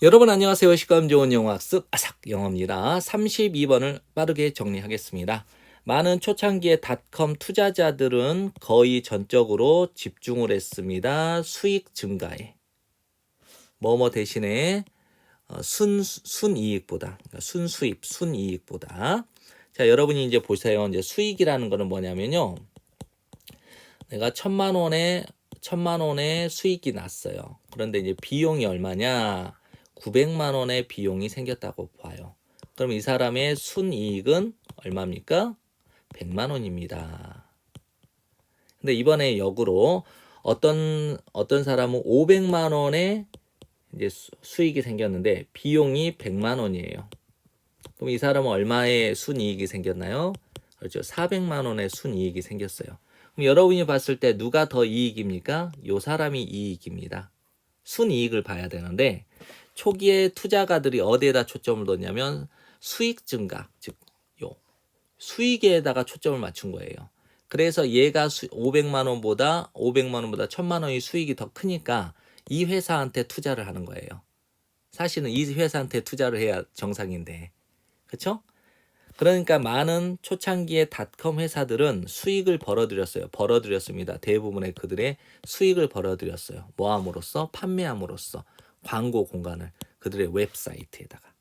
여러분 안녕하세요. 시감 좋은 영어 학습 아삭 영어입니다. 32번을 빠르게 정리하겠습니다. 많은 초창기의 닷컴 투자자들은 거의 전적으로 집중을 했습니다. 수익 증가에. 뭐뭐 대신에 어, 순, 순이익보다, 그러니까 순수입, 순이익보다. 자, 여러분이 이제 보세요. 이제 수익이라는 거는 뭐냐면요. 내가 천만 원에, 천만 원의 수익이 났어요. 그런데 이제 비용이 얼마냐? 900만 원의 비용이 생겼다고 봐요. 그럼 이 사람의 순이익은 얼마입니까? 100만 원입니다. 근데 이번에 역으로 어떤 어떤 사람은 500만 원의 이제 수, 수익이 생겼는데 비용이 100만 원이에요. 그럼 이 사람은 얼마의 순이익이 생겼나요? 그렇죠. 400만 원의 순이익이 생겼어요. 그럼 여러분이 봤을 때 누가 더 이익입니까? 요 사람이 이익입니다. 순이익을 봐야 되는데 초기에 투자가들이 어디에다 초점을 뒀냐면 수익 증가, 즉, 요, 수익에다가 초점을 맞춘 거예요. 그래서 얘가 수, 500만 원보다 500만 원보다 1000만 원의 수익이 더 크니까 이 회사한테 투자를 하는 거예요. 사실은 이 회사한테 투자를 해야 정상인데. 그렇죠? 그러니까 많은 초창기의 닷컴 회사들은 수익을 벌어들였어요. 벌어들였습니다. 대부분의 그들의 수익을 벌어들였어요. 뭐함으로써? 판매함으로써. 광고 공간을 그들의 웹사이트에다가.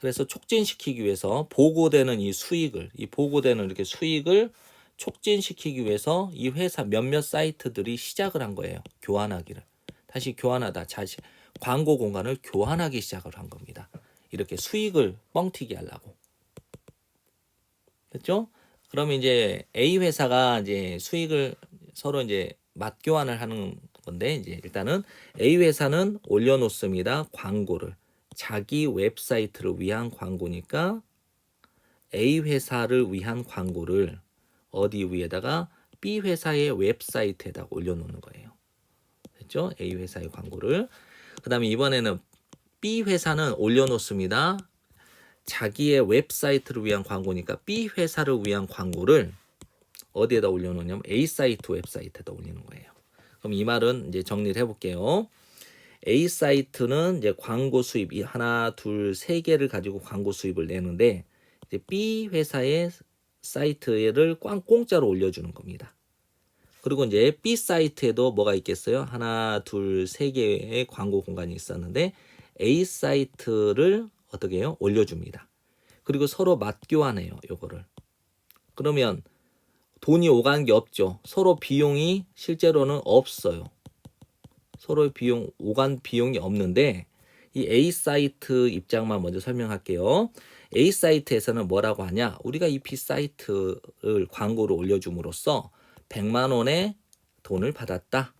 그래서 촉진시키기 위해서 보고되는 이 수익을, 이 보고되는 이렇게 수익을 촉진시키기 위해서 이 회사 몇몇 사이트들이 시작을 한 거예요. 교환하기를. 다시 교환하다. 자신, 광고 공간을 교환하기 시작을 한 겁니다. 이렇게 수익을 뻥튀기 하려고. 됐죠? 그러면 이제 A 회사가 이제 수익을 서로 이제 맞교환을 하는 건데 이제 일단은 A 회사는 올려놓습니다. 광고를 자기 웹사이트를 위한 광고니까 A 회사를 위한 광고를 어디 위에다가 B 회사의 웹사이트에다가 올려놓는 거예요. 됐죠? A 회사의 광고를 그 다음에 이번에는 B 회사는 올려놓습니다. 자기의 웹사이트를 위한 광고니까 B 회사를 위한 광고를 어디에다 올려놓냐면 A 사이트 웹사이트에다 올리는 거예요. 그럼 이 말은 이제 정리를 해볼게요. A 사이트는 이제 광고 수입 이 하나, 둘, 세 개를 가지고 광고 수입을 내는데 이제 B 회사의 사이트를 꽝 공짜로 올려주는 겁니다. 그리고 이제 B 사이트에도 뭐가 있겠어요? 하나, 둘, 세 개의 광고 공간이 있었는데 A 사이트를 어떻게 해요? 올려줍니다. 그리고 서로 맞교환해요. 요거를. 그러면 돈이 오간 게 없죠. 서로 비용이 실제로는 없어요. 서로 비용 오간 비용이 없는데 이 A 사이트 입장만 먼저 설명할게요. A 사이트에서는 뭐라고 하냐? 우리가 이 B 사이트를 광고를 올려줌으로써 100만 원의 돈을 받았다.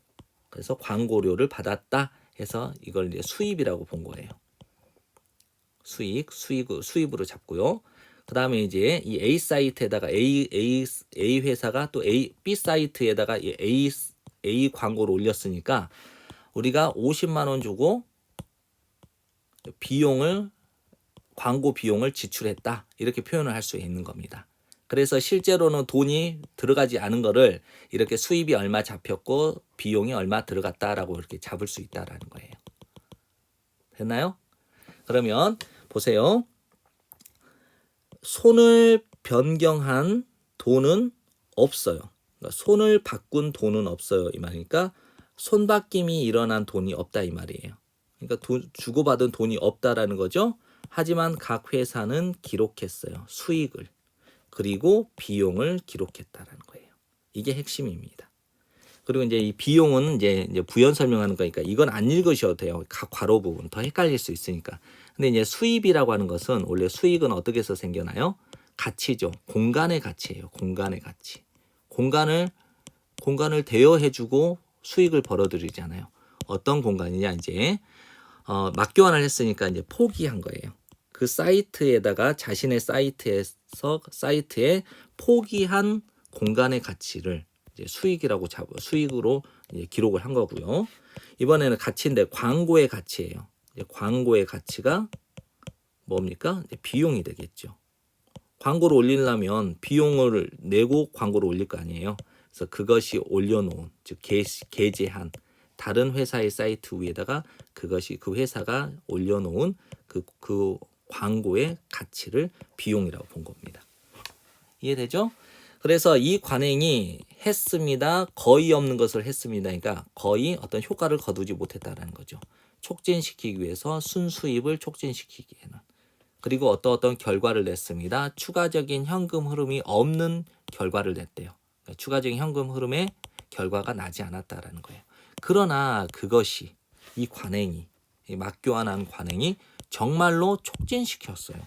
그래서 광고료를 받았다 해서 이걸 이제 수입이라고 본 거예요. 수익, 수익, 수입으로 잡고요. 그 다음에 이제 이 A 사이트에다가 A, A, A 회사가 또 A, B 사이트에다가 A, A 광고를 올렸으니까 우리가 50만 원 주고 비용을 광고 비용을 지출했다 이렇게 표현을 할 수 있는 겁니다. 그래서 실제로는 돈이 들어가지 않은 거를 이렇게 수입이 얼마 잡혔고 비용이 얼마 들어갔다라고 이렇게 잡을 수 있다라는 거예요. 됐나요? 그러면 보세요. 손을 변경한 돈은 없어요. 그러니까 손을 바꾼 돈은 없어요. 이 말이니까 손바뀜이 일어난 돈이 없다 이 말이에요. 그러니까 돈, 주고받은 돈이 없다라는 거죠. 하지만 각 회사는 기록했어요. 수익을. 그리고 비용을 기록했다라는 거예요. 이게 핵심입니다. 그리고 이제 이 비용은 이제, 부연 설명하는 거니까 이건 안 읽으셔도 돼요. 각 괄호 부분 더 헷갈릴 수 있으니까. 근데 이제 수입이라고 하는 것은 원래 수익은 어떻게 해서 생겨나요? 가치죠. 공간의 가치예요. 공간의 가치. 공간을 공간을 대여해주고 수익을 벌어들이잖아요. 어떤 공간이냐 이제 어, 맞교환을 했으니까 이제 포기한 거예요. 그 사이트에다가 자신의 사이트에서 사이트에 포기한 공간의 가치를 이제 수익이라고 잡 수익으로 이제 기록을 한 거고요. 이번에는 가치인데 광고의 가치예요. 광고의 가치가 뭡니까? 비용이 되겠죠. 광고를 올리려면 비용을 내고 광고를 올릴 거 아니에요. 그래서 그것이 올려놓은 즉 게, 게재한 다른 회사의 사이트 위에다가 그것이 그 회사가 올려놓은 그, 그 광고의 가치를 비용이라고 본 겁니다. 이해되죠? 그래서 이 관행이 했습니다. 거의 없는 것을 했습니다. 그러니까 거의 어떤 효과를 거두지 못했다라는 거죠. 촉진시키기 위해서 순수입을 촉진시키기 에는 그리고 어떤 어떤 결과를 냈습니다. 추가적인 현금 흐름이 없는 결과를 냈대요. 그러니까 추가적인 현금 흐름에 결과가 나지 않았다라는 거예요. 그러나 그것이 이 관행이 이 맞교환한 관행이 정말로 촉진시켰어요.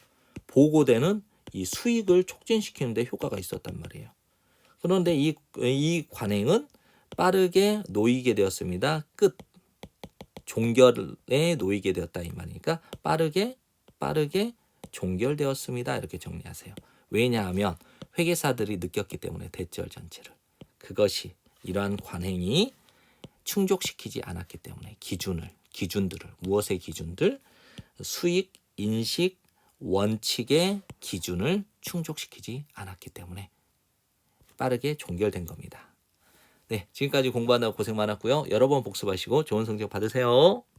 보고되는 이 수익을 촉진시키는데 효과가 있었단 말이에요. 그런데 이, 이 관행은 빠르게 놓이게 되었습니다. 끝. 종결에 놓이게 되었다 이 말이니까 빠르게 빠르게 종결되었습니다. 이렇게 정리하세요. 왜냐하면 회계사들이 느꼈기 때문에 대절 전체를 그것이 이러한 관행이 충족시키지 않았기 때문에 기준을 기준들을 무엇의 기준들 수익 인식 원칙의 기준을 충족시키지 않았기 때문에 빠르게 종결된 겁니다. 네, 지금까지 공부하느라 고생 많았고요. 여러 번 복습하시고 좋은 성적 받으세요.